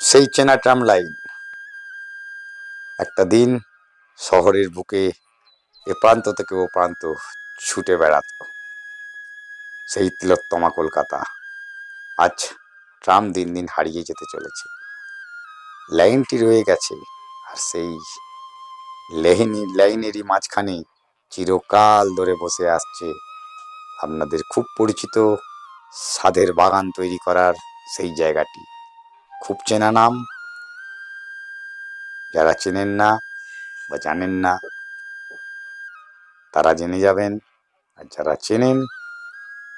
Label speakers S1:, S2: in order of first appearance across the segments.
S1: সেই চেনা tram line একটা দিন শহরের বুকে এ প্রান্ত থেকে ও প্রান্ত ছুটে বেড়াতো। সেই তিলোত্তমা কলকাতা। আজ ট্রাম দিন দিন হারিয়ে যেতে চলেছে। লাইনটি রয়ে গেছে আর সেই লেহিনী লাইনেরই মাঝখানে চিরকাল ধরে বসে আসছে। আপনাদের খুব পরিচিত সাধের বাগান তৈরি করার সেই জায়গাটি। খুব চেনা নাম। যারা চেনেন না বা জানেন না, তারা জেনে যাবেন। আর যারা চেনেন,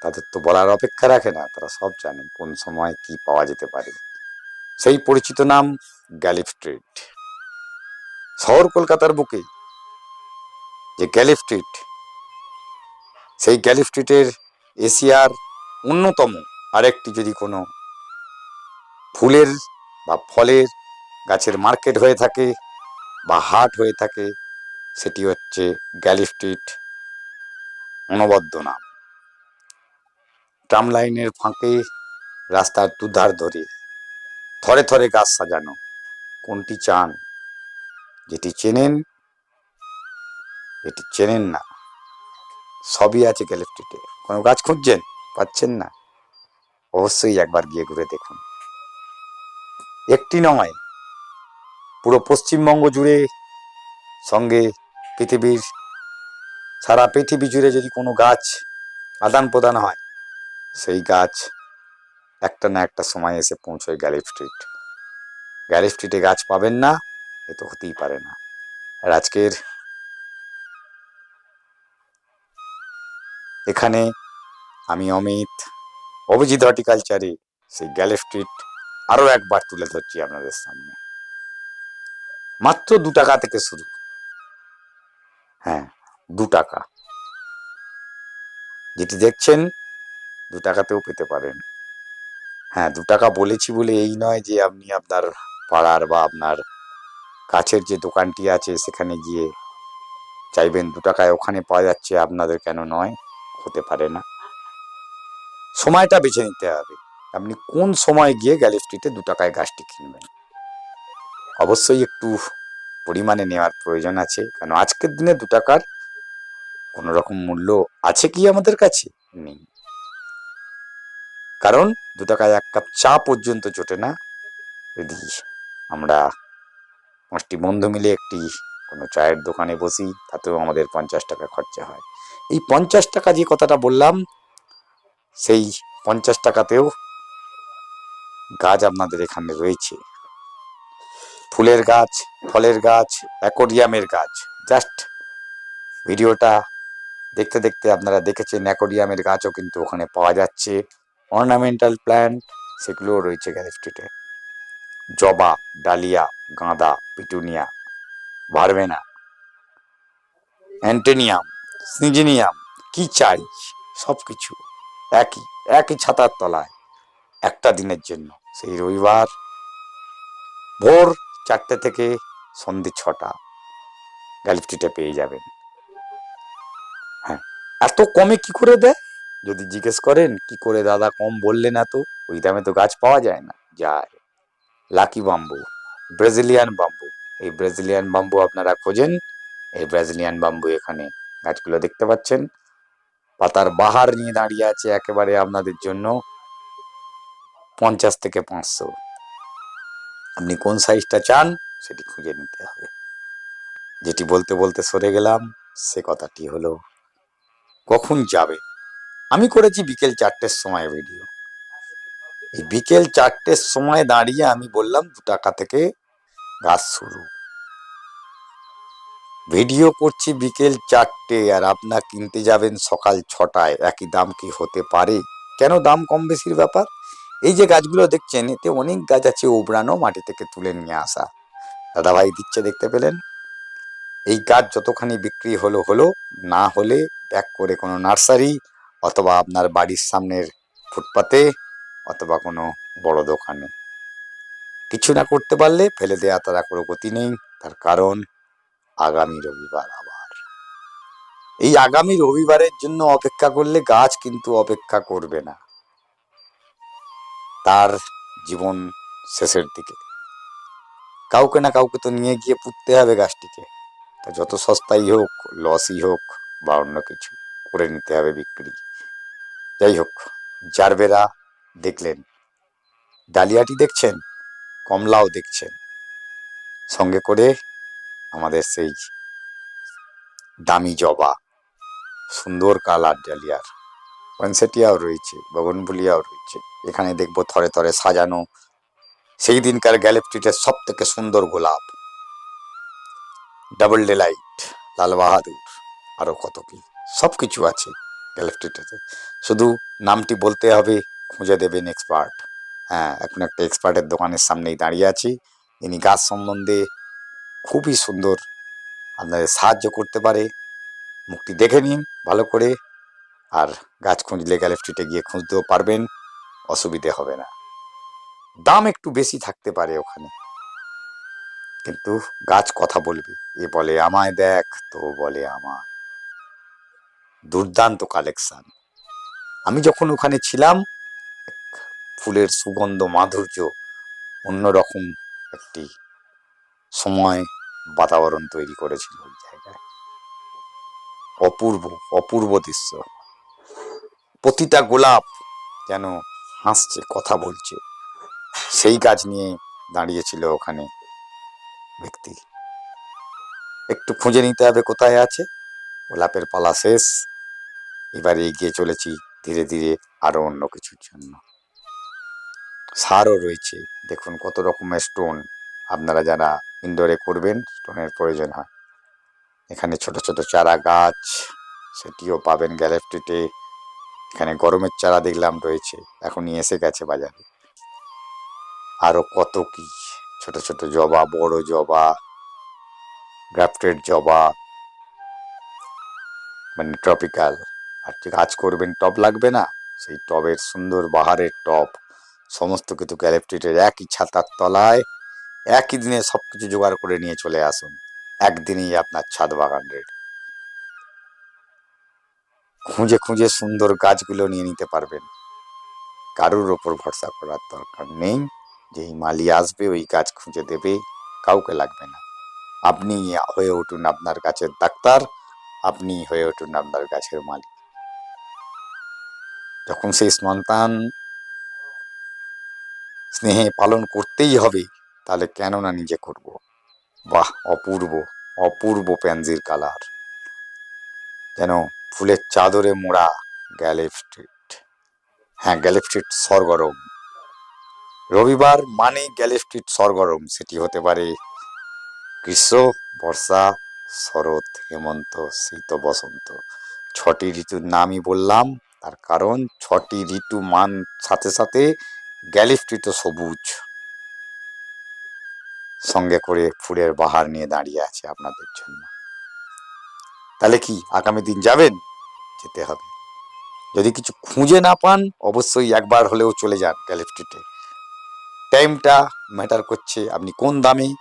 S1: তাদের তো বলার অপেক্ষা রাখে না, তারা সব জানেন কোন সময় কি পাওয়া যেতে পারে। সেই পরিচিত নাম গ্যালিফ স্ট্রিট শহর কলকাতার বুকে যে গ্যালিফ স্ট্রিট, সেই গ্যালিফ স্ট্রিটের এশিয়ার অন্যতম আরেকটি যদি কোনো ফুলের বা ফলের গাছের মার্কেট হয়ে থাকে বা হাট হয়ে থাকে, সেটি হচ্ছে গ্যালি স্ট্রিট অনবদ্য নাম। ট্রাম লাইনের ফাঁকে রাস্তার দুধার ধরে থরে থরে গাছ সাজানো, কোনটি চান যেটি চেনেন, এটি চেনেন না। সবই আছে গ্যালি কোনো গাছ খুঁজছেন? পাচ্ছেন না। অবশ্যই একবার গিয়ে ঘুরে দেখুন। একটি নয়, পুরো পশ্চিমবঙ্গ জুড়ে সঙ্গে পৃথিবীর, সারা পৃথিবী জুড়ে যদি কোনো গাছ আদান প্রদান হয়, সেই গাছ একটা না একটা সময় এসে পৌঁছয় গ্যালিফ স্ট্রিট গ্যালিফ স্ট্রিটে গাছ পাবেন না এ তো হতেই পারে না। আর আজকের এখানে আমি অমিত, অভিজিৎ হর্টিকালচারে সেই গ্যালিফ স্ট্রিট আরও একবার তুলে ধরছি আপনাদের সামনে। মাত্র দু টাকা থেকে শুরু। হ্যাঁ দু টাকা। যেটি দেখছেন, দু টাকাতেও পেতে পারেন। হ্যাঁ দু টাকা বলেছি বলে এই নয় যে আপনি আপনার পাড়ার বা আপনার কাছের যে দোকানটি আছে সেখানে গিয়ে চাইবেন দু টাকায়, ওখানে পাওয়া যাচ্ছে, আপনাদের কেন নয়? হতে পারে না। সময়টা বেছে নিতে হবে। আপনি কোন সময় গিয়ে গ্যালি স্ট্রিটে দু টাকায় গাছটি কিনবেন? অবশ্যই একটু পরিমাণে নেওয়ার প্রয়োজন আছে, কারণ আজকের দিনে দু টাকার কোনো রকম মূল্য আছে কি আমাদের কাছে? নেই। কারণ দু টাকায় এক কাপ চা পর্যন্ত জোটে না। যদি আমরা পাঁচটি বন্ধু মিলে একটি কোনো চায়ের দোকানে বসি, তাতেও আমাদের পঞ্চাশ টাকা খরচা হয়। এই পঞ্চাশ টাকা যে কথাটা বললাম, সেই পঞ্চাশ টাকাতেও গাছ আপনাদের এখানে রয়েছে। ফুলের গাছ, ফলের গাছ, অ্যাকোরিয়ামের গাছ। জাস্ট ভিডিওটা দেখতে দেখতে আপনারা দেখেছেন, অ্যাকোরিয়ামের গাছও কিন্তু ওখানে পাওয়া যাচ্ছে। অর্নামেন্টাল প্ল্যান্ট, সেগুলোও রয়েছে গ্যালি স্ট্রিটে জবা, ডালিয়া, গাঁদা, পিটুনিয়া ভারবেনা অ্যান্টেনিয়াম সিজিনিয়াম কি চাই সব কিছু একই একই ছাতার তলায় একটা দিনের জন্য। সেই রবিবার ভোর চারটে থেকে সন্ধে ছটা গ্যালিফটিতে পেয়ে যাবেন। হ্যাঁ এত কমে কি করে দেয়? যদি জিজ্ঞেস করেন, কি করে দাদা কম বললেন এত? ওই দামে তো গাছ পাওয়া যায় না। যায় লাকি বাম্বু ব্রাজিলিয়ান বাম্বু এই ব্রাজিলিয়ান বাম্বু আপনারা খোঁজেন। এই ব্রাজিলিয়ান বাম্বু এখানে গাছগুলো দেখতে পাচ্ছেন। পাতার বাহার নিয়ে দাঁড়িয়ে আছে একেবারে আপনাদের জন্য পঞ্চাশ থেকে পাঁচশো। আপনি কোন সাইজটা চান সেটি খুঁজে নিতে হবে। যেটি বলতে বলতে সরে গেলাম, সে কথাটি হলো, কখন যাবে? আমি করেছি বিকেল চারটের সময় ভিডিও। এই বিকেল চারটের সময় দাঁড়িয়ে আমি বললাম, দু টাকা থেকে গাছ শুরু। ভিডিও করছি বিকেল চারটে, আর আপনার কিনতে যাবেন সকাল ছটায়। একই দাম কি হতে পারে? কেন দাম কম বেশির ব্যাপার? এই যে গাছগুলো দেখছেন, এতে অনেক গাছ আছে, উবড়ানো মাটি থেকে তুলে নিয়ে আসা। দাদাভাই দিচ্ছে দেখতে পেলেন? এই গাছ যতখানি বিক্রি হলো হলো, না হলে ব্যাক করে কোনো নার্সারি অথবা আপনার বাড়ির সামনের ফুটপাতে অথবা কোনো বড় দোকানে। কিছু না করতে পারলে ফেলে দেওয়া তারা কোনো গতি নেই, তার কারণ আগামী রবিবার আবার। এই আগামী রবিবারের জন্য অপেক্ষা করলে গাছ কিন্তু অপেক্ষা করবে না। তার জীবন শেষের দিকে। কাউকে না কাউকে তো নিয়ে গিয়ে পুঁততে হবে গাছটিকে। তা যত সস্তাই হোক, লসই হোক বা অন্য কিছু, করে নিতে হবে বিক্রি। যাই হোক জারবেরা দেখলেন। ডালিয়াটি দেখছেন, কমলাও দেখছেন। সঙ্গে করে আমাদের সেই দামি জবা, সুন্দর কালার ডালিয়ার। পয়েন্সেটিয়াও রয়েছে, বগনভুলিয়াও রয়েছে। এখানে দেখব থরে থরে সাজানো। সেই দিনকার গ্যালেপটিটের সব থেকে সুন্দর গোলাপ। ডাবল ডেলাইট, লাল বাহাদুর, আরও কত কি। সব কিছু আছে গ্যালেপটিটেতে শুধু নামটি বলতে হবে খুঁজে দেবেন এক্সপার্ট হ্যাঁ এখন একটা এক্সপার্টের দোকানের সামনেই দাঁড়িয়ে আছি। ইনি গাছ সম্বন্ধে খুবই সুন্দর আপনাদের সাহায্য করতে পারে। মুখটি দেখে নিন ভালো করে। আর গাছ খুঁজলে গ্যালেপটিটে গিয়ে খুঁজতেও পারবেন, অসুবিধে হবে না। দাম একটু বেশি থাকতে পারে ওখানে। কিন্তু গাছ কথা বলবে। এ বলে আমায় দেখ, তো বলে আমায়। দুর্দান্ত কালেকশন আমি যখন ওখানে ছিলাম ফুলের সুগন্ধ, মাধুর্য, অন্যরকম একটি সময় বাতাবরণ তৈরি করেছিল ওই জায়গায়। অপূর্ব অপূর্ব দৃশ্য। প্রতিটা গোলাপ যেন হাসছে, কথা বলছে। সেই গাছ নিয়ে দাঁড়িয়েছিল ওখানে ব্যক্তি। একটু খুঁজে নিতে হবে কোথায় আছে। গোলাপের পালা শেষ। এবারে এগিয়ে চলেছি ধীরে ধীরে আরও অন্য কিছুর জন্য। সারও রয়েছে। দেখুন কত রকমের স্টোন আপনারা যারা ইনডোরে করবেন, স্টোনের প্রয়োজন হয়। এখানে ছোট ছোট চারা গাছ, সেটিও পাবেন গ্যালেপটিতে এখানে গরমের চারা দেখলাম রয়েছে, এখনই এসে গেছে বাজারে। আরও কত কি, ছোট ছোট জবা, বড় জবা গ্রাফটেড জবা মানে ট্রপিক্যাল আর কাজ করবেন, টব লাগবে না, সেই টবের সুন্দর বাহারের টব। সমস্ত কিছু গ্যালেপটিটের একই ছাতার তলায়, একই দিনে সব কিছু জোগাড় করে নিয়ে চলে আসুন। একদিনেই আপনার ছাদ বাগান রেডি খুঁজে খুঁজে সুন্দর গাছগুলো নিয়ে নিতে পারবেন। কারুর ওপর ভরসা করার দরকার নেই। যেই মালি আসবে, ওই গাছ খুঁজে দেবে, কাউকে লাগবে না। আপনি হয়ে উঠুন আপনার গাছের ডাক্তার, আপনি হয়ে উঠুন আপনার গাছের মালিক। যখন সেই সন্তান স্নেহে পালন করতেই হবে, তাহলে কেন না নিজে করব? বাহ, অপূর্ব অপূর্ব প্যানজির কালার। যেন ফুলের চাদরে মোড়া গ্যালেপ স্ট্রিট। হ্যাঁ গ্যালেপ স্ট্রিট সরগরম রবিবার মানে গ্যালেপ স্ট্রিট সরগরম সেটি হতে পারে গ্রীষ্ম, বর্ষা, শরৎ, হেমন্ত, শীত, বসন্ত। ছটি ঋতুর নামই বললাম, তার কারণ ছটি ঋতু মান সাথে সাথে গ্যালিফটিত সবুজ। সঙ্গে করে ফুলের বাহার নিয়ে দাঁড়িয়ে আছে আপনাদের জন্য। তাহলে কি আগামী দিন যাবেন? যেতে হবে। যদি কিছু খুঁজে না পান, অবশ্যই একবার হলেও চলে যান গ্যালিফটিতে। টাইমটা ম্যাটার করছে, আপনি কোন দামে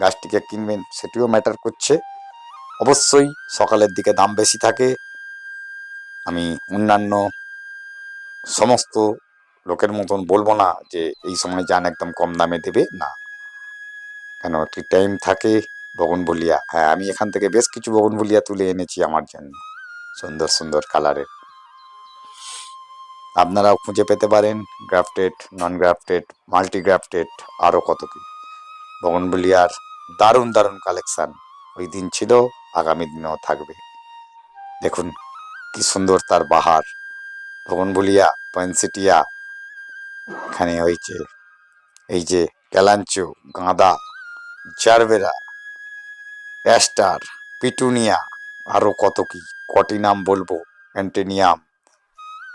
S1: গাছটিকে কিনবেন সেটিও ম্যাটার করছে। অবশ্যই সকালের দিকে দাম বেশি থাকে। আমি অন্যান্য সমস্ত লোকের মতন বলব না যে এই সময় যান একদম কম দামে দেবে, না। কেন? একটি টাইম থাকে, বগনভুলিয়া। হ্যাঁ আমি এখান থেকে বেশ কিছু বগনভুলিয়া তুলে এনেছি আমার জন্য, সুন্দর সুন্দর কালারের আপনারাও খুঁজে পেতে পারেন grafted non grafted multi grafted আরও কত কি। বগনভুলিয়ার দারুণ দারুণ কালেকশন ওই দিন ছিল, আগামী দিনেও থাকবে। দেখুন, কি সুন্দর তার বাহার। ভবনভুলিয়া পয়েন্সিটিয়া এখানে হয়েছে এই যে ক্যালাঞ্চো গাঁদা, জারবেরা, অ্যাস্টার, পিটুনিয়া, আরও কত কি, কটি নাম বলব? অ্যান্টেনিয়াম,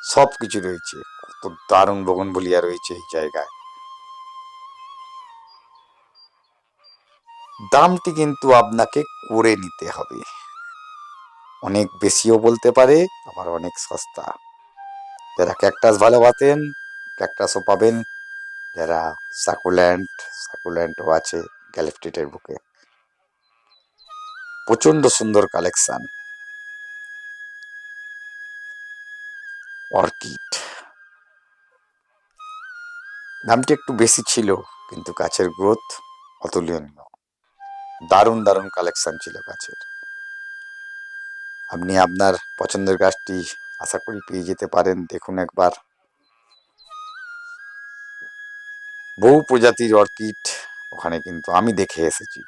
S1: সব কিছু রয়েছে। কত দারুণ বগনভুলিয়া রয়েছে এই জায়গায়। দামটি কিন্তু আপনাকে করে নিতে হবে। অনেক বেশিও বলতে পারে, আবার অনেক সস্তা। যারা ক্যাকটাস ভালোবাসেন ক্যাকটাসও পাবেন। যারা সাকুল্যান্ড সাকুল্যান্ডও আছে গ্যালেপটিটের বুকে। প্রচণ্ড সুন্দর কালেকশান। অর্কিড। দামটি একটু বেশি ছিল, কিন্তু গাছের গ্রোথ অতুলনীয়। দারুণ দারুণ কালেকশন ছিল গাছের। আপনি আপনার পছন্দের গাছটি আশা করি পেয়ে যেতে পারেন। দেখুন একবার। বহু প্রজাতির অর্কিড ওখানে কিন্তু আমি দেখে এসেছি।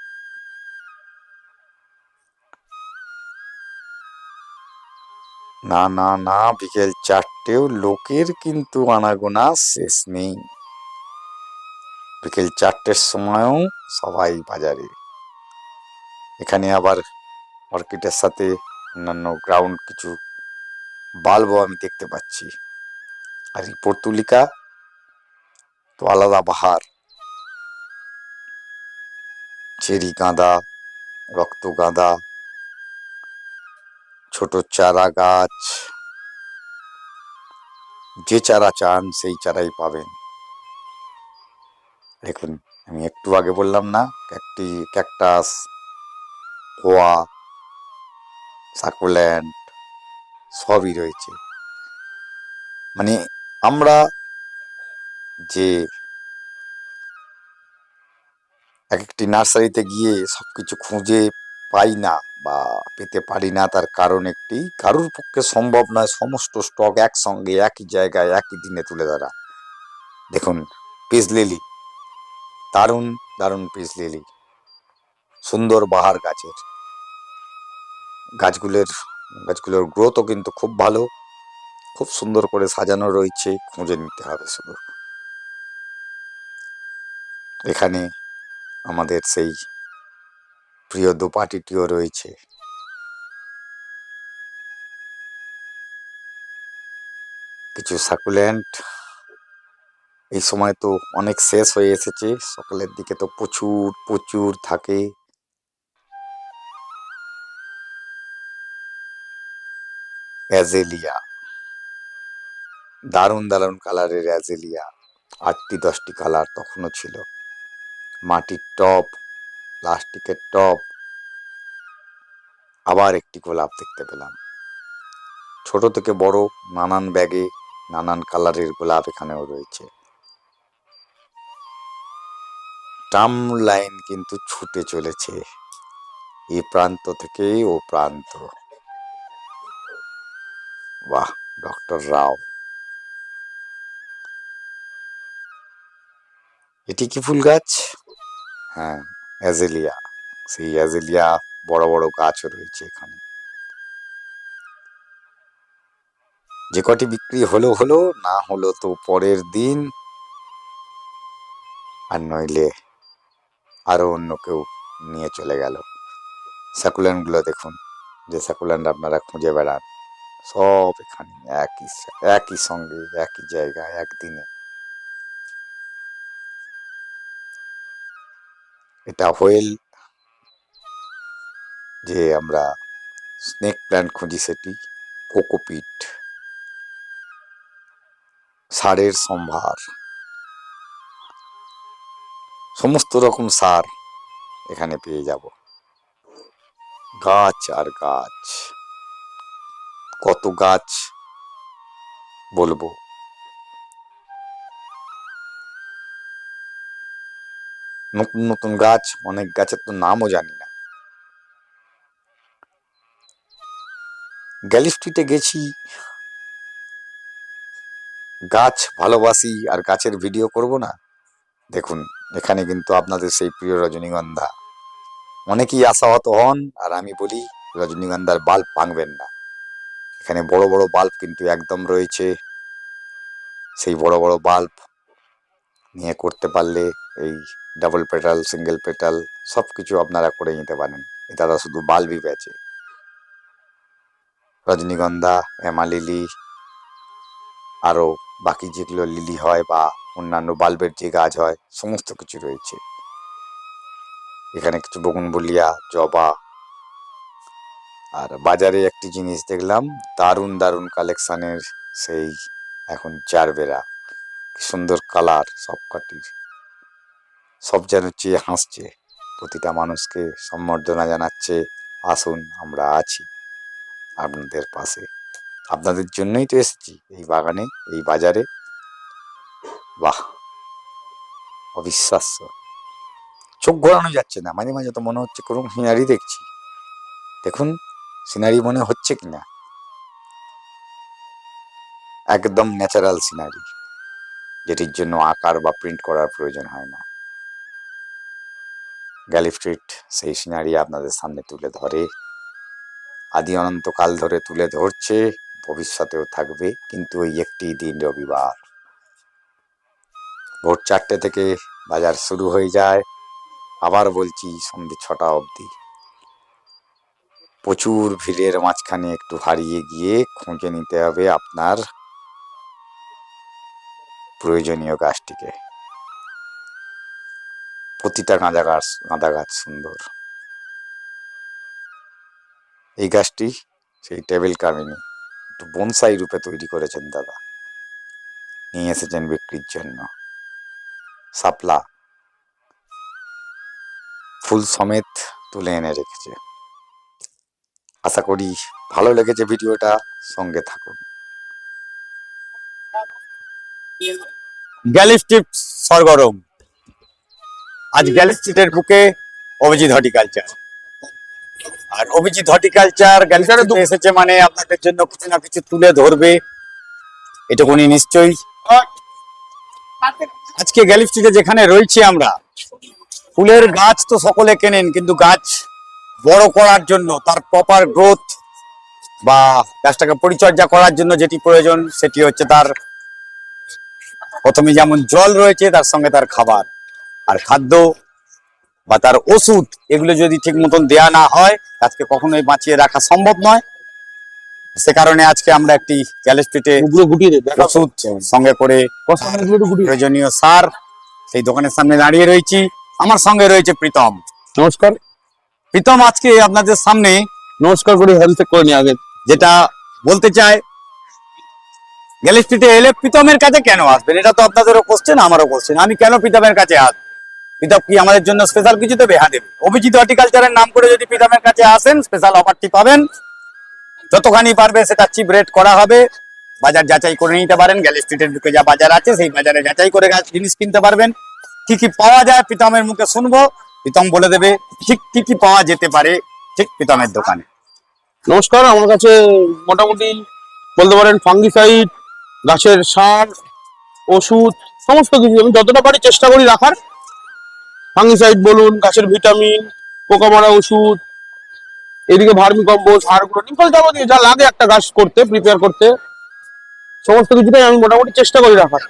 S1: না না না, বিকেল চারটেও লোকের কিন্তু আনাগোনা শেষ নেই। বিকেল চারটের সময়ও সবাই বাজারে। এখানে আবার অর্কিডের সাথে অন্যান্য গ্রাউন্ড কিছু বাল্বও আমি দেখতে পাচ্ছি। আর এই পর্তুলিকা তো আলাদা বাহার চেরি গাঁদা রক্ত গাঁদা ছোট চারা গাছ যে চারা চান সেই চারাই পাবেন দেখুন আমি একটু আগে বললাম না একটি ক্যাকটাস কোয়া সাকুল্যান্ড সবই রয়েছে মানে আমরা যে এক একটি নার্সারিতে গিয়ে সবকিছু খুঁজে পাই না বা পেতে পারি না, তার কারণ একটি কারোর পক্ষে সম্ভব নয়। সমস্ত স্টক একসঙ্গে, একই জায়গায়, একই দিনে তুলে ধরা। দেখুন পিস লিলি। দারুণ দারুণ লিলি। সুন্দর বাহার গাছের। গাছগুলোর গাছগুলোর গ্রোথও কিন্তু খুব ভালো। খুব সুন্দর করে সাজানো রয়েছে। খুঁজে নিতে হবে শুধু। এখানে আমাদের সেই প্রিয় দোপাটিটিও রয়েছে। কিছু সাকুল্যান্ট এই সময় তো অনেক শেষ হয়ে এসেছে, সকালের দিকে তো প্রচুর প্রচুর থাকে। অ্যাজেলিয়া। দারুণ দারুণ কালারের অ্যাজেলিয়া। আটটি দশটি কালার তখনও ছিল। মাটির টব প্লাস্টিকের টব আবার একটি গোলাপ দেখতে পেলাম। ছোট থেকে বড় নানান ব্যাগে নানান কালারের গোলাপ এখানেও রয়েছে। ট্রাম লাইন কিন্তু ছুটে চলেছে। এই প্রান্ত থেকে ও প্রান্ত। বাহ, ডক্টর রাও। এটি কি ফুল গাছ? হ্যাঁ অ্যাজেলিয়া সেই অ্যাজেলিয়া বড় বড় গাছও রয়েছে এখানে। যে কটি বিক্রি হলো হলো, না হলো তো পরের দিন। আর নইলে আরও অন্য কেউ নিয়ে চলে গেল। স্যাকুল্যান্ডগুলো দেখুন, যে স্যাকুল্যান্ড আপনারা খুঁজে বেড়ান। সব এখানে একই একই সঙ্গে, একই জায়গায়, একদিনে। এটা হোয়েল যে আমরা স্নেক প্ল্যান্ট খুঁজি সেটি, কোকোপিট, সারের সম্ভার, সমস্ত রকম সার এখানে পেয়ে যাব। গাছ আর গাছ, কত গাছ বলব? নতুন নতুন গাছ, অনেক গাছের তো নামও জানি না। গ্যালি স্ট্রিটে গেছি, গাছ ভালোবাসি আর গাছের ভিডিও করব না। দেখুন, এখানে কিন্তু আপনাদের সেই প্রিয় রজনীগন্ধা। অনেকেই আশাহত হন আর আমি বলি, রজনীগন্ধার বাল্ব ভাঙবেন না। এখানে বড় বড় বাল্ব কিন্তু একদম রয়েছে। সেই বড় বড় বাল্ব নিয়ে করতে পারলে এই ডাবল পেটাল সিঙ্গেল পেটাল সব কিছু আপনারা করে নিতে পারেন। তারা শুধু বাল্বই বেচে। রজনীগন্ধা হেমা লিলি আরও বাকি যেগুলো লিলি হয় বা অন্যান্য বাল্বের যে গাছ হয়, সমস্ত কিছু রয়েছে। এখানে কিছু বগুনবুলিয়া, জবা, আর বাজারে একটি জিনিস দেখলাম, দারুণ দারুণ কালেকশানের সেই এখন চারবেরা কি সুন্দর কালার সব কাটির সব যেন চেয়ে হাসছে। প্রতিটা মানুষকে সম্বর্ধনা জানাচ্ছে, আসুন, আমরা আছি আপনাদের পাশে।
S2: আপনাদের জন্যই তো এসেছি এই বাগানে, এই বাজারে। বাহ! অবিশ্বাস্য। চোখ ঘোরানো যাচ্ছে না। মাঝে মাঝে তো মনে হচ্ছে কোনো সিনারি দেখছি। দেখুন, সিনারি মনে হচ্ছে কিনা একদম ন্যাচারাল সিনারি, যেটির জন্য আকার বা প্রিন্ট করার প্রয়োজন হয় না। গ্যালিফ্রিট সেই সিনারি আপনাদের সামনে তুলে ধরে। আদি অনন্তকাল ধরে তুলে ধরছে, ভবিষ্যতেও থাকবে, কিন্তু ওই একটি দিন রবিবার। ভোর চারটে থেকে বাজার শুরু হয়ে যায়, আবার বলছি সন্ধ্যে ছটা অবধি। প্রচুর ভিড়ের মাঝখানে একটু হারিয়ে গিয়ে খুঁজে নিতে হবে আপনার প্রয়োজনীয় গাছটিকে প্রতিটা গাঁদা গাছ গাঁদা গাছ সুন্দর। এই গাছটি সেই টেবিল কামিনী, একটু বনসাই রূপে তৈরি করেছেন দাদা। নিয়ে এসেছেন বিক্রির জন্য। সাপলা। ফুল সমেত তুলে এনে রেখেছে। আশা করি ভালো লেগেছে ভিডিওটা, সঙ্গে থাকুন। গ্যালিস্টিপ সরগরম। আজ গ্যালিস্টিটের বুকে অভিজিৎ হর্টিকালচার। আর অভিজিৎ হর্টিকালচার গ্যালিস্টারে এসেছে মানে আপনাদের জন্য কিছু না কিছু তুলে ধরবে। এটা এটুকুনি নিশ্চয়ই। আজকে গ্যালিস্টিটে যেখানে রয়েছি আমরা ফুলের গাছ তো সকলে কেনেন কিন্তু গাছ বড় করার জন্য তার প্রপার গ্রোথ বা গাছটাকে পরিচর্যা করার জন্য যেটি প্রয়োজন সেটি হচ্ছে তার প্রথমে যেমন জল রয়েছে তার সঙ্গে তার খাবার। আর খাদ্য বা তার ওষুধ এগুলো যদি ঠিক মতন দেয়া না হয় গাছকে কখনোই বাঁচিয়ে রাখা সম্ভব নয়। সে কারণে আজকে আমরা একটি
S3: দেখা
S2: ওষুধ সঙ্গে করে প্রয়োজনীয় সার সেই দোকানের সামনে দাঁড়িয়ে রয়েছি। আমার সঙ্গে রয়েছে প্রীতম।
S3: নমস্কার।
S2: প্রীতম আজকে আপনাদের সামনে
S3: নমস্কার করে হেলথ করে নি আগে।
S2: যেটা বলতে চাই গ্যালেস্ট্রিটে এলে প্রীতমের কাছে কেন আসবেন? এটা তো আপনাদেরও কোশ্চেন আমারও কোশ্চেন আমি কেন প্রীতমের কাছে আসব? প্রীতম কি আমাদের জন্য স্পেশাল কিছু দেবে? হ্যাঁ দেবে। অভিজিৎ হর্টিকালচারের নাম করে যদি পিতামের কাছে আসেন স্পেশাল অফারটি পাবেন। যতখানি পারবে সেটা চিপ রেট করা হবে। বাজার যাচাই করে নিতে পারেন। গ্যালেস্ট্রিটের বুকে যা বাজার আছে, সেই বাজারে যাচাই করে জিনিস কিনতে পারবেন। কি কি পাওয়া যায় প্রীতমের মুখে শুনব? প্রীতম বলে দেবে, ঠিক কি কি পাওয়া যেতে পারে? ঠিক প্রীতমের দোকানে।
S3: নমস্কার, আমার কাছে মোটামুটি বলতে পারেন ফাঙ্গিসাইড গাছের সার, ওষুধ, সমস্ত কিছু। আমি যতটা পারি চেষ্টা করি রাখার। ফাঙ্গিসাইড বলুন গাছের ভিটামিন পোকা মারা ওষুধ এদিকে ভার্মি কম্পোস্ট সারগুলো নিকল যাবতীয় যা লাগে একটা গাছ করতে প্রিপেয়ার করতে সমস্ত কিছুটাই আমি মোটামুটি চেষ্টা করি রাখার।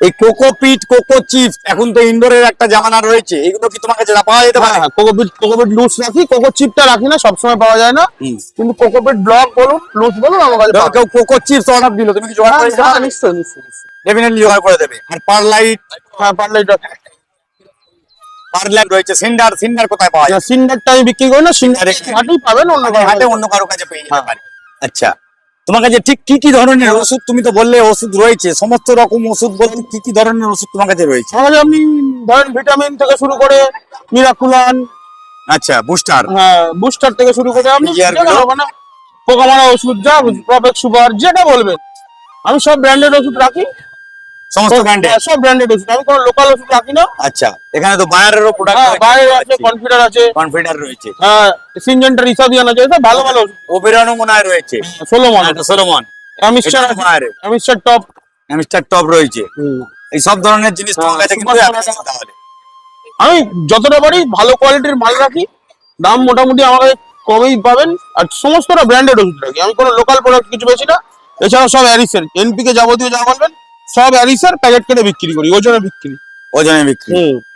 S2: এই কোকোপিট কোকো চিপস এখন তো ইনডোরের একটা জামানা রয়েছে এগুলো কি তোমার কাছে পাওয়া যেতে পারে?
S3: হ্যাঁ কোকোপিট কোকোপিট লুজ রাখি কোকো চিপটা রাখি না সবসময় পাওয়া যায় না। কিন্তু কোকোপিট ব্লক বলুন লুজ বলুন আমার কাছে
S2: কেউ কোকো চিপস অর্ডার দিল তুমি কি জোগাড় করে দিতে
S3: হ্যাঁ, নিশ্চয়ই নিশ্চয়ই।
S2: ডেফিনেটলি জোগাড় করে দেবে। আর পারলাইট?
S3: হ্যাঁ পারলে এটা
S2: রয়েছে। সিন্ডার সিন্ডার কোথায় পাওয়া যায়?
S3: সিন্ডারটা আমি বিক্রি করি না সিন্ডার হাটেই পাবেন অন্য কারও
S2: হাটে অন্য কারও কাছে পেয়ে যেতে
S3: হ্যাঁ।
S2: পারে। আচ্ছা। তোমার কাছে ঠিক কি কি ধরনের ওষুধ তুমি তো বললে ওষুধ রয়েছে সমস্ত রকম ওষুধ বলতে কি কি ধরনের ওষুধ তোমার কাছে রয়েছে?
S3: আমার কাছে আপনি ধরেন ভিটামিন থেকে শুরু করে মিরাকুলান।
S2: আচ্ছা বুস্টার।
S3: হ্যাঁ বুস্টার থেকে শুরু করে আপনি
S2: Year
S3: যেটা
S2: গুলো?
S3: হবে না পোকা মারা ওষুধ যা প্রফেক্ট সুপার যেটা বলবেন। আমি সব ব্র্যান্ডেড ওষুধ রাখি
S2: সমস্ত ব্র্যান্ডে
S3: হ্যাঁ, সব ব্র্যান্ডেড ওষুধ আমি কোনো লোকাল ওষুধ রাখি না।
S2: আচ্ছা এখানে তো বায়ারেরও
S3: হ্যাঁ
S2: প্রোডাক্ট
S3: বাইরে আছে কনফিডার আছে।
S2: কনফিডার রয়েছে।
S3: হ্যাঁ সিনজেন্টার ইসাদিয়ান আছে সব ভালো ভালো
S2: ওবেরনও মনে হয় রয়েছে।
S3: সোলোমন
S2: সোলোমন
S3: অ্যামিস্টার
S2: এটা বায়ারের
S3: অ্যামিস্টার টপ
S2: অ্যামিস্টার টপ রয়েছে। এই সব ধরনের জিনিস তোমার কাছে কিন্তু
S3: আমি যতটা পারি ভালো কোয়ালিটির মাল রাখি। দাম মোটামুটি আমাকে কমেই পাবেন। আর সমস্তটা ব্র্যান্ডেড ওষুধ রাখি। আমি কোনো লোকাল প্রোডাক্ট কিছু বেশি না। এছাড়া সব অ্যারিসের এনপিকে যাবতীয় যা বলবেন সব অ্যারিসের প্যাকেট কেটে বিক্রি করি ওজনে বিক্রি।
S2: ওজনে বিক্রি।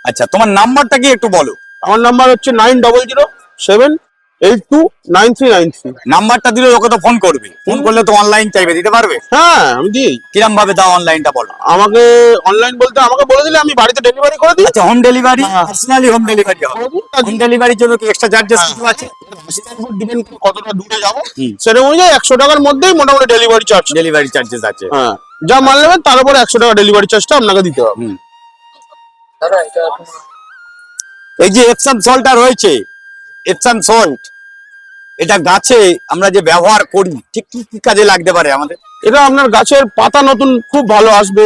S2: আচ্ছা তোমার নাম্বারটা কি একটু বলো?
S3: আমার নাম্বার হচ্ছে nine double zero seven eight two nine three nine three.
S2: নাম্বারটা দিলে ওকে তো ফোন করবে। ফোন করলে তো অনলাইন চাইবে দিতে পারবে?
S3: হ্যাঁ আমি দিই।
S2: কিরম ভাবে দাও অনলাইনটা বলো।
S3: আমাকে অনলাইন বলতে আমাকে বলে দিলে আমি বাড়িতে ডেলিভারি করে দিই।
S2: আচ্ছা হোম ডেলিভারি
S3: হ্যাঁ।
S2: পার্সোনালি হোম ডেলিভারি হবে। হোম ডেলিভারির জন্য কি এক্সট্রা চার্জেস
S3: হ্যাঁ।
S2: কিছু আছে
S3: ডিপেন্ড কতটা দূরে যাব। সেটা অনুযায়ী একশো টাকার মধ্যেই মোটামুটি ডেলিভারি চার্জ
S2: ডেলিভারি চার্জেস আছে।
S3: হ্যাঁ। যা মাল নেবেন তার উপর একশো টাকা ডেলিভারি চার্জটা আপনাকে দিতে হবে।
S2: এই যে এপসাম সল্টটা রয়েছে এপসাম সল্ট এটা গাছে আমরা যে ব্যবহার করি ঠিক কি কি কাজে লাগতে পারে আমাদের?
S3: এটা আপনার গাছের পাতা নতুন খুব ভালো আসবে।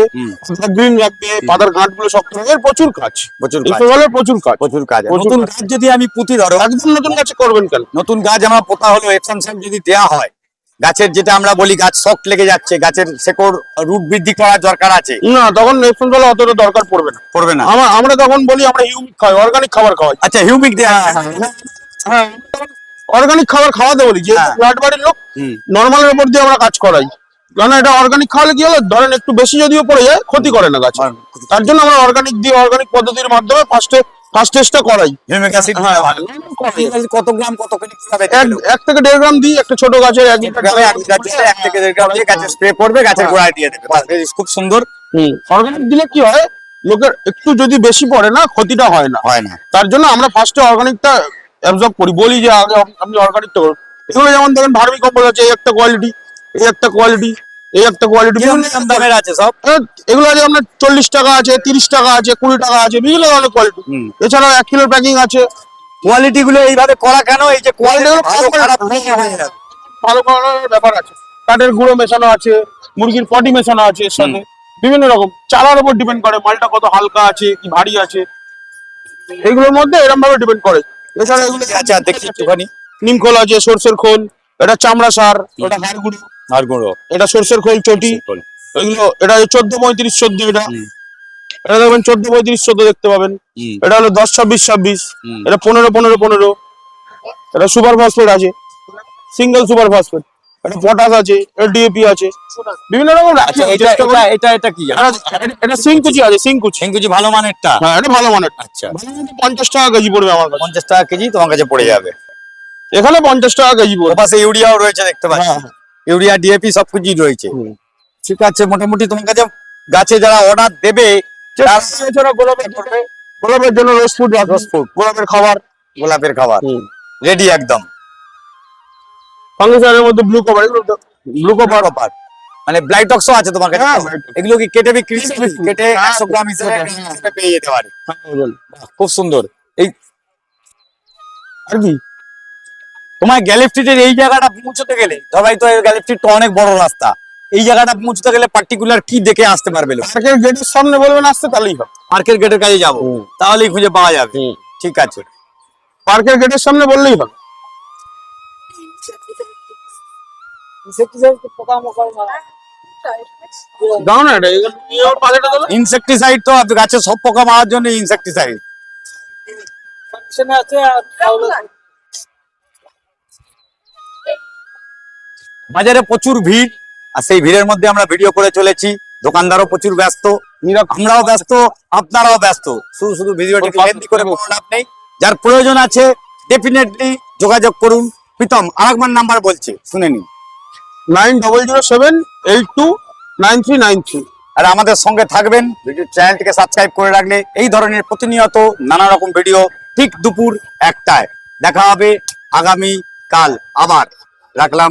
S3: গ্রিন রাখবে পাতার গাঁটগুলো শক্ত এর প্রচুর কাজ।
S2: প্রচুর কাজ।
S3: প্রচুর কাজ।
S2: প্রচুর কাজ। নতুন গাছ। যদি আমি পুঁতি ধরো
S3: একদম নতুন গাছে করবেন কেন?
S2: নতুন গাছ আমার পোতা হলো এক্সটেনশন যদি দেয়া হয় গাছের যেটা আমরা বলি গাছ শক লেগে যাচ্ছে গাছের শেকড় রুট বৃদ্ধি করার দরকার আছে।
S3: না তখন নেক্সট বেলা অতটা দরকার পড়বে না।
S2: পড়বে না।
S3: আমরা তখন বলি আমরা হিউমিক খাই অর্গানিক খাবার খাওয়াই।
S2: আচ্ছা হিউমিক দেয়া
S3: হ্যাঁ অর্গানিক খাবার খাওয়াতে বলি যে
S2: হ্যাঁ।
S3: ফ্ল্যাট বাড়ির লোক। নর্মালের উপর দিয়ে আমরা কাজ করাই। কারণ এটা অর্গানিক খাওয়ালে কি হলো ধরেন একটু বেশি যদিও পড়ে যায় ক্ষতি করে না গাছ। তার জন্য আমরা অর্গানিক দিয়ে অর্গানিক পদ্ধতির মাধ্যমে ফার্স্টে ফার্স্ট টেস্টটা করাই।
S2: হিউমিক অ্যাসিড
S3: হ্যাঁ,
S2: কত গ্রাম কত
S3: এক এক থেকে দেড় গ্রাম দিই একটা ছোট গাছের এক
S2: এক থেকে দেড় গ্রাম দিয়ে গাছে স্প্রে করবে গাছের গোড়ায় দিয়ে দেবে। খুব সুন্দর। হুম।
S3: অর্গানিক দিলে কি হয় লোকের একটু যদি বেশি পড়ে না ক্ষতিটা হয় না।
S2: হয় না।
S3: তার জন্য আমরা ফার্স্টে অর্গানিকটা অ্যাবজর্ব করি। বলি যে আগে আপ- আপনি অর্গানিকটা করুন। এগুলো যেমন দেখেন ভার্মি কম্পোজ আছে এই একটা কোয়ালিটি এই একটা কোয়ালিটি এই একটা কোয়ালিটি
S2: দামের আছে সব।
S3: এগুলো আছে আপনার চল্লিশ টাকা আছে তিরিশ টাকা আছে কুড়ি টাকা আছে বিভিন্ন ধরনের কোয়ালিটি এছাড়াও এক কিলোর প্যাকিং আছে।
S2: কোয়ালিটি গুলো এইভাবে করা কেন? এই যে কোয়ালিটি
S3: গুলো
S2: ভালো
S3: ভালো
S2: খারাপ
S3: করে-
S2: হয়ে যাবে।
S3: ভালো ভালো ব্যাপার আছে। কাঠের গুঁড়ো মেশানো আছে মুরগির পটি মেশানো আছে এর সাথে বিভিন্ন রকম। চালার উপর ডিপেন্ড করে মালটা কত হালকা আছে কি ভারী আছে। এইগুলোর মধ্যে এরকম ভাবে ডিপেন্ড করে। এছাড়া এগুলো
S2: আচ্ছা দেখি একটুখানি।
S3: নিম খোল আছে সর্ষের খোল এটা চামড়া সার ওটা হাড় গুঁড়ো।
S2: আর গুঁড়ো।
S3: এটা সর্ষের খোল চটি। এগুলো এটা চোদ্দ পঁয়ত্রিশ চোদ্দ এটা। এটা দেখবেন চোদ্দ পঁয়ত্রিশ চোদ্দ দেখতে পাবেন। এটা হলো দশ ছাব্বিশ ছাব্বিশ। এটা পনেরো পনেরো পনেরো। এটা সুপার ফসফেট আছে। Single super phosphate. এটা পটাশ আছে এটা ডিএপি আছে। বিভিন্ন রকম রাখি
S2: আচ্ছা এটা এটা কি?
S3: এটা- সিংকুচি আছে সিংকুচি।
S2: সিংকুচি ভালো মানেরটা?
S3: হ্যাঁ এটা ভালো মানের
S2: আচ্ছা।
S3: পঞ্চাশ টাকা কেজি পড়বে আমার
S2: পঞ্চাশ টাকা কেজি তোমার কাছে পড়ে যাবে।
S3: এখানে পঞ্চাশ টাকা কেজি পড়বে।
S2: ওপাশে ইউরিয়াও রয়েছে দেখতে পাচ্ছি।
S3: হ্যাঁ, হ্যাঁ।
S2: ইউরিয়া ডিএপি সব সবকিছুই রয়েছে। ঠিক আছে মোটামুটি তোমার কাছে গাছে যারা অর্ডার দেবে
S3: গোলাপের জন্য গোলাপের জন্য রোজ ফুড গোলাপের খাবার
S2: গোলাপের খাবার। রেডি একদম।
S3: ফাঙ্গিসাইডের মধ্যে ব্লু কভার এগুলো ব্লু কভার
S2: কপার মানে আছে তোমার কাছে।
S3: হ্যাঁ,
S2: এগুলো কি কেটে বিক্রি কেটে
S3: হ্যাঁ,
S2: একশো গ্রাম হিসেবে
S3: হ্যাঁ।
S2: পেয়ে যেতে পারে। খুব সুন্দর। এই
S3: আর কি?
S2: তোমার গ্যালিফ্টিটের এই জায়গাটা পৌঁছতে গেলে ধরাই তো গ্যালিফ্টিট তো অনেক বড় রাস্তা এই জায়গাটা পৌঁছতে গেলে পার্টিকুলার কি দেখে আসতে পারবে
S3: পার্কের গেটের সামনে বলবেন আসতে তাহলেই হবে।
S2: পার্কের গেটের কাছে যাব তাহলেই খুঁজে পাওয়া যাবে। ঠিক আছে।
S3: পার্কের গেটের সামনে বললেই হবে। দাও না এটা
S2: ইনসেকটিসাইড তো গাছের সব পোকা মারার জন্য ইনসেকটিসাইড বাজারে প্রচুর ভিড় আর সেই ভিড়ের মধ্যে আমরা ভিডিও করে চলেছি। দোকানদারও প্রচুর ব্যস্ত আমরাও ব্যস্ত আপনারাও ব্যস্ত। শুধু শুধু ভিডিওটি করে কোনো লাভ নেই। যার প্রয়োজন আছে ডেফিনেটলি যোগাযোগ করুন। প্রীতম আরেকবার নাম্বার বলছে শুনে নিন।
S3: Nine double zero seven eight two nine three nine three.
S2: আর আমাদের সঙ্গে থাকবেন। ভিডিও চ্যানেলটিকে সাবস্ক্রাইব করে রাখলে এই ধরনের প্রতিনিয়ত নানা রকম ভিডিও ঠিক দুপুর একটায়। দেখা হবে আগামী কাল আবার। রাখলাম।